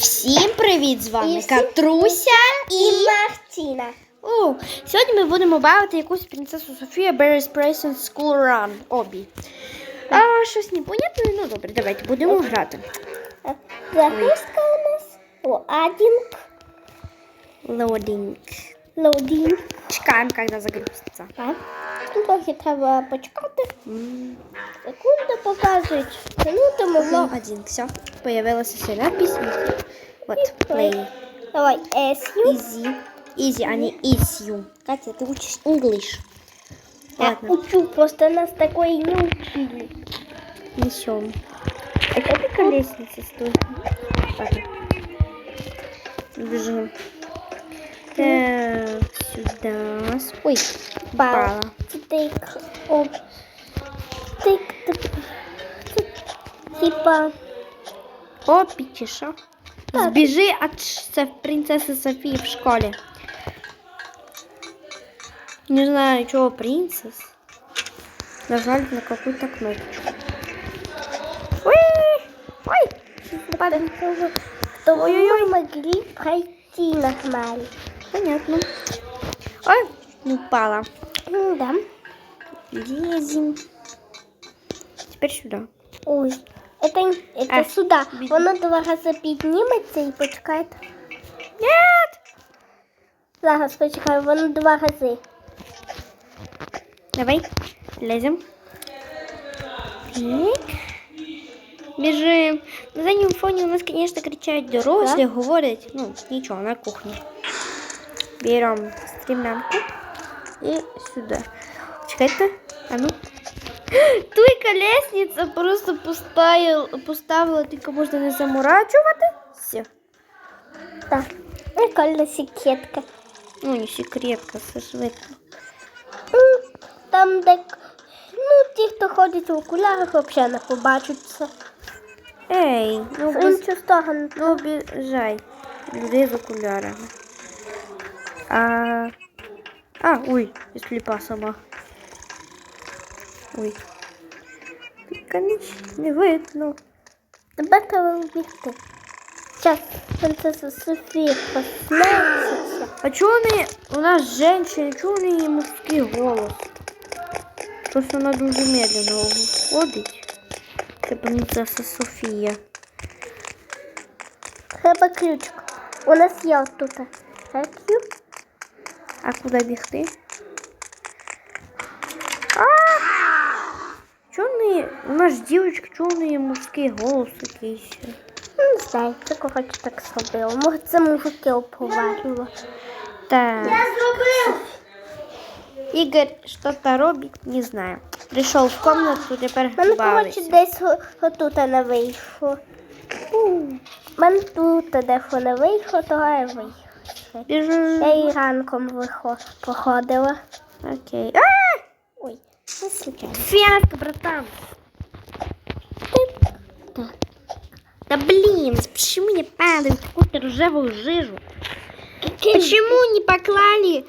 Всім привіт! З вами І Катруся І Мартіна. О, сьогодні ми будемо бавити якусь принцесу Софія Berry's Present School Run обі. А щось непонятне, ну добре, давайте будемо грати. Загрузка у нас. Лоадинг. Loading. Лоадинг. Чекаємо, коли загрузиться. Так. Ну, трохи треба почекати. М, Секунди показують. Минути могло. Loading. Все, появилася ще надпись. Вот, play. Давай, SU. Easy. Easy, а не issue. Катя, ты учишь English. Я Ладно, учу, просто нас такое не учили. несем. А как такая лестница стоит? Ладно. Бежим. Так, сюда. Ой, упала. Тик. Оп. Тик. тик. Типа. О. Так. Сбежи от принцессы Софии в школе. Не знаю, чего принцесс. Нажали на какую-то кнопочку. Ой! Ой! То мы могли пройти нормально. Понятно. Ой, упала. Ну да. Лезем. Теперь сюда. Ой, это, это А, сюди. візьму. Воно два рази підніметься і почекає. Нет! Зараз почекай, воно два рази. Давай, лезем. Так. Бежим. На заднем фоне у нас, конечно, кричать дорослі, говорять. Ну, нічого, на кухні. Берем стремянку и сюда. Чекайте. А ну. Туйка лестница просто поставил, поставила, только можна не заморачивать. Все. Так, прикольная секретка. Ну, не секретка, сожветка. Там, де, ну, ті, хто ходить в окулярах, взагалі не побачаться. Ей, ну, без... ну обіжай людей в окулярах. А, а, ой, сліпа сама. Ой. Конечно, не видно. Тебе треба вбігти. Зараз принцеса Софія проснеться. А чого вони, у нас женщина, чого у неї мужський голос? Просто вона дуже медленно ходить. Це принцеса Софія. Треба ключик. У нас є отут. Так, А куди бігти? Нас ж дівчинка, чого в неї мужський голос якийсь? не знаю, це коротше так зробило. Може, це мужики обговорювали. Так. зробив! Игорь что-то робит, не знаю. Пришел в комнату, теперь Мене, коротше, десь отут не вийшло. Мене тут дехо не вийшло, то я. Бежим. Я і ранком вихо- походила. Окей. А! Фиаско, братан. Да блин, почему не падают в какую-то ржавую жижу? Почему не поклали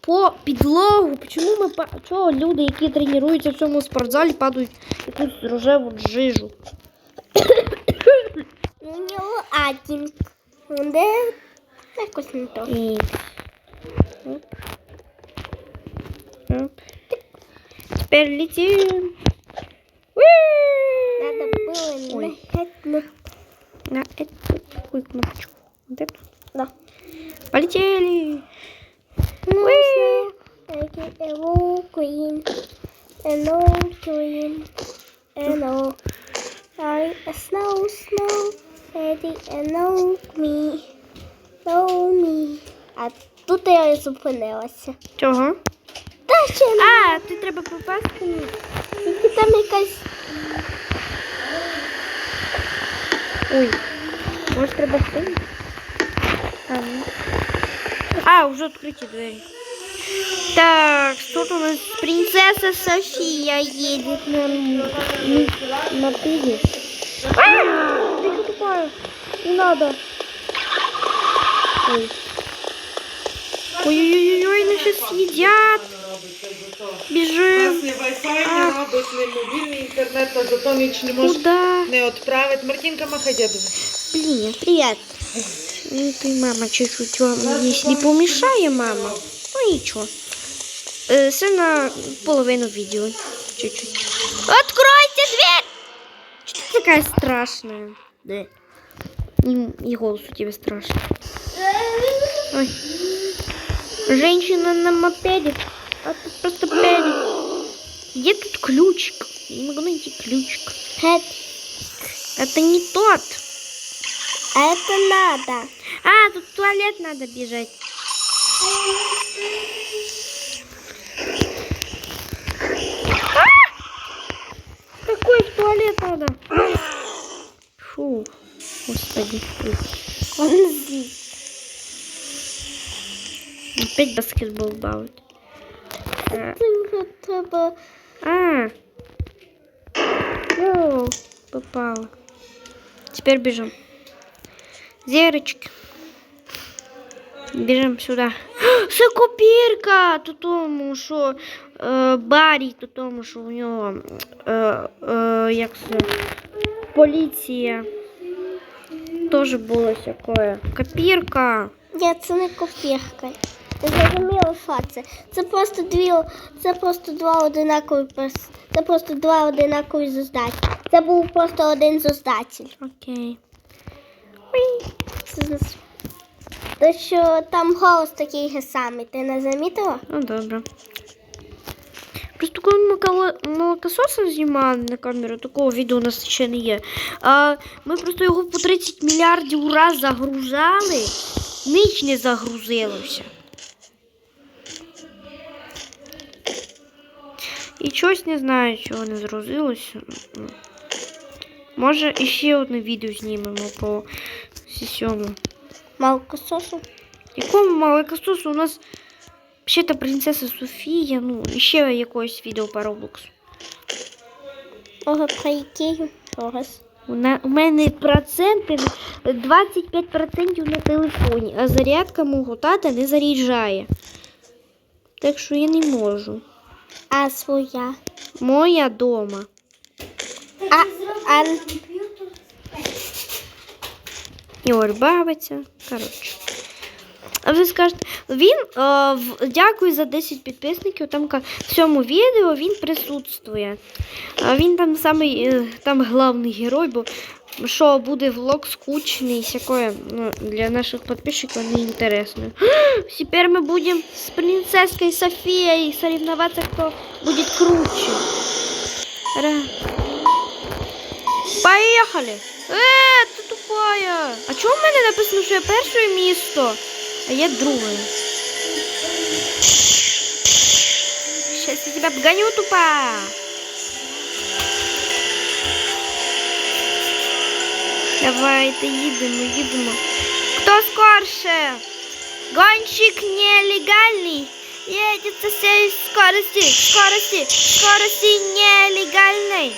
по підлогу? Почему ми па- чого люди, які тренуються в цьому спортзалі, падають в якусь рожеву жижу? У нього один. Де якось не то. Оп. Оп. Теперь летим. Надо було Ой. нахетно. На эту такую кнопочку. Вот эту. Да. Полетели. Ну. Hello, queen. Hello, queen. Hello. I a snow, snow. Ready, hello, me. Hello, me. А тут я зупинилася. Чого? Ще не. А, ти треба попасти. Тільки там якась. Ой. Може треба сильно? А, ну. а, уже открыты двери. Так, тут у нас? Принцесса София едет на, на, на. А, ты что такое? Не надо. Ой. Ой-ой-ой, нас сейчас съедят. зато. У Біжим. нас не Wi-Fi не робить, не мобільний інтернет, а зато ніч не може Куда? не відправити. Мартінка махай дядові. Блин, привет. Ну ты, мама, чуть-чуть вам здесь не помешаю, мама. Ну ничего. Э, все на половину видео. Чуть-чуть. Откройте дверь! Что ты такая страшная? Да. И, и голос у тебя страшный. Ой. Женщина на мопеде. А тут просто педик. Где тут ключик? Не могу найти ключик. Это не тот. А это надо. А, тут в туалет надо бежать. А! Какой в туалет надо? Фу, господи. Он здесь. Опять баскетбол бавить. А, Дуже треба. А. Йоу, попала. Теперь бежим. Зерочки. Бежим сюда. Це копірка! То тому, що е, Барі, то тому, що у нього е, е, як це, поліція. Теж було всякое. Копірка. Ні, це не копірка. Ти зрозуміла, що це? Це просто дві, це просто два одинакові. Це просто два одинакові создателі. Це був просто один создатель. Окей. Це То що там голос такий же самий, ти не замітила? Ну добре. Просто коли ми молокососом знімали на камеру, такого відео у нас ще не є. А, ми просто його по 30 мільярдів раз загружали, ніч не загрузилося. І щось не знаю, чого не загрузилося. Може, іще одне відео знімемо по сьому. Малкососу. Якому молокососу у нас взагалі принцеса Софія, ну, і ще якогось відео по Роблоксу. Ого, про Ікею. У мене проценти 25% на телефоні, а зарядка мого тата не заряджає. Так що я не можу. А своя. Моя дома. А, а Ігор бавиться. Коротше. А ви скажете, він е, в, дякую за 10 підписників. Там в цьому відео він присутствує. Він там самий е, там главний герой, бо що буде влог скучний, всякое, ну, для наших підписчиків не інтересно. Тепер ми будемо з принцеской Софією соревноваться, хто буде круче. Ра. Поехали! Э, ты тупая! А чого в мене написано, що я перше місто, а я друге? Сейчас я тебя обгоню, тупа! Давайте їдемо, їдемо. Хто скорше? Гонщик нелегальный. Едет со всей скорости, скорости, скорости нелегальной.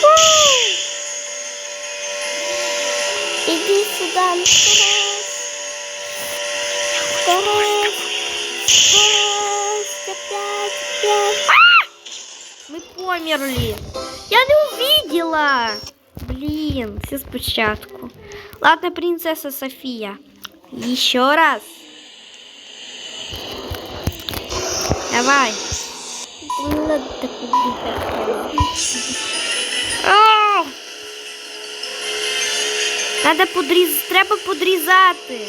Фу! іди сюди. Вперед. Вперед. Вперед. Опять, опять. Мы померли. Я не увидела. Блін, все спочатку. Ладно, принцеса Софія. Еще раз. Давай. О! Надо подріз... Треба подрізати.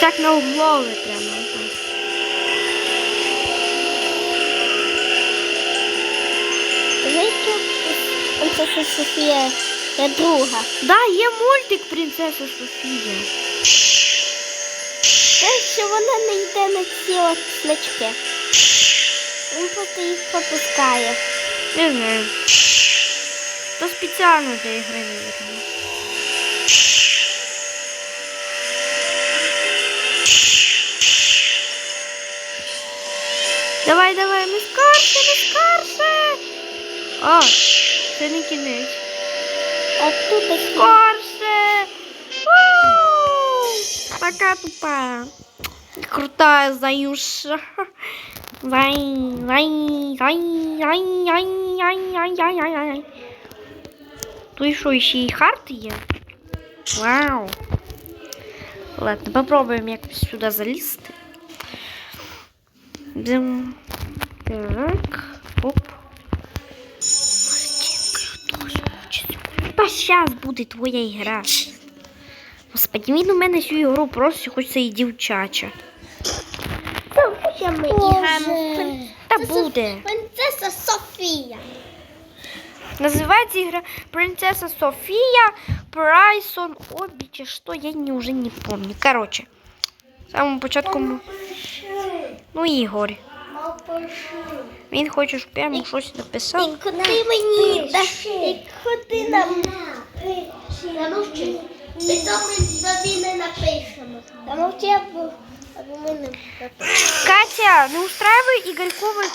Так на углови прямо. Принцеса Софія є друга. Да, є мультик Принцеса Софія. Те, що вона не йде на ці от значки. Він просто їх пропускає. Не знаю. То спеціально для ігри, наверное. Давай, давай, ми скорше, ми скорше. А, це не кінець. А тут такі. Скорше. У! такая тупая. Крутая Заюша. Зай, зай, зай, зай, зай, зай, зай, зай, зай, зай. Тут що, ще й хард є? Вау. Ладно, попробуем якось сюди залізти. Бзим. Так. Оп. Та щас буде твоя ігра. Господи, він у мене цю ігру просто хочеться і дівчача. Ще ми граємо. Та буде. Принцеса Софія. Называется игра Принцесса София Прайсон чи що, я не, уже не помню. Короче, самому початку... Ну, Ігор. Він хоче, щоб я йому щось написав. І куди мені даш? І куди нам? Замовчи. Ми тобі не напишемо. Замовчи, або, або ми не напишемо. Катя, не устраивай Игорьковой...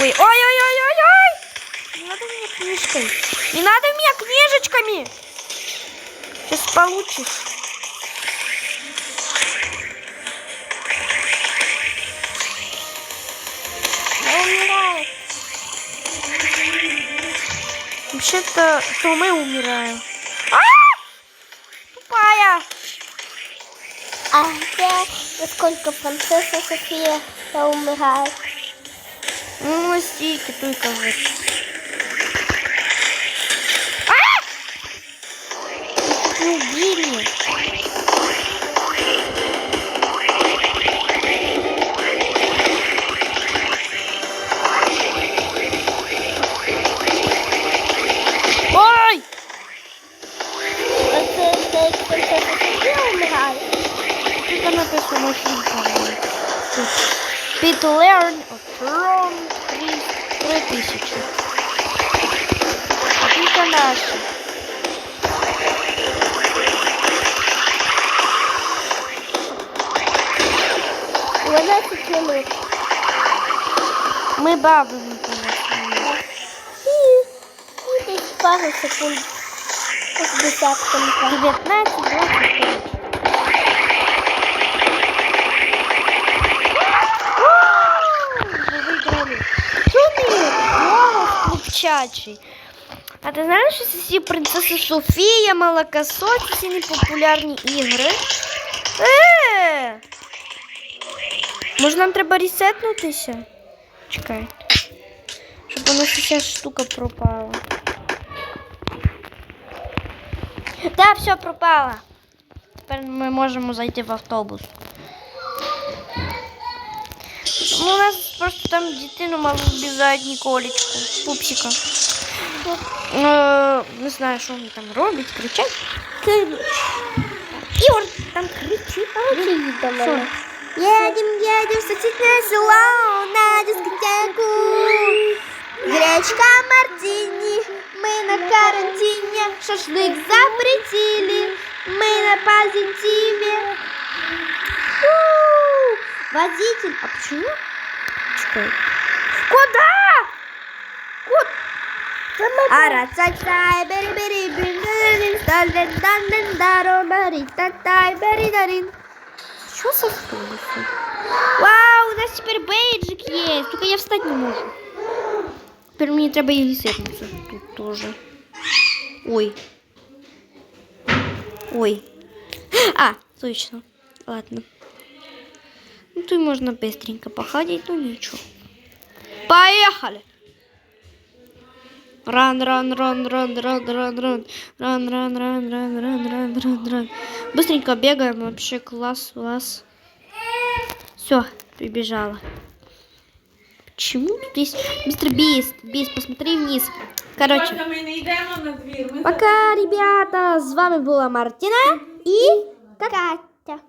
Ой, ой-ой-ой-ой-ой! Не надо меня книжкой. Не надо меня книжечками! Сейчас получишь. Я умираю. Вообще-то, то мы умираем. А! Тупая! А где насколько принцесса София я умираю? Ну, стійки только вот. А! Убили. to learn from 3000. Какие-то наши. Угадайте тікали. Мы бабимо понесли. І десь пару секунд з десятком. 19, хлопчачий. А ти знаєш, що це всі принцеси Софія, Молокосоці, ці непопулярні ігри? Е! Може нам треба ресетнутися? Чекай. Щоб у нас ця штука пропала. Да, все пропало. Тепер ми можемо зайти в автобус. Ну, у нас просто там дитину мало вбіжать Ніколечку, пупсика. Е, не знаю, що вони там роблять, кричать. Ігор там кричить. Їдь до мене. Едем, едем в соседнее село на дискотеку. Гречка мартини, мы на карантине, шашлык запретили, мы на позитиве. У, Водитель, а почему? Куда? Куда? Арацачай, бери, бери, бери, стален, данен, даро, бери, татай, бери, дарин. Что с автобусом? Вау, у нас теперь бейджик есть. Только я встать не могу. Теперь мне треба и ресетнуться тут тоже. Ой. Ой. А, точно. Ладно. Ну, тут можно быстренько походить, ну ничего. Поехали! Ран, ран, ран, ран, ран, ран, ран, ран, ран, ран, ран, ран, ран, ран, ран. Быстренько бегаем, вообще класс, класс. Все, прибежала. Почему тут есть мистер Бист? Бист, посмотри вниз. Короче, пока, ребята. С вами была Мартина и Катя.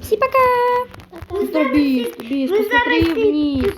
Всем пока. Быстро, быстро, быстро, смотри вниз.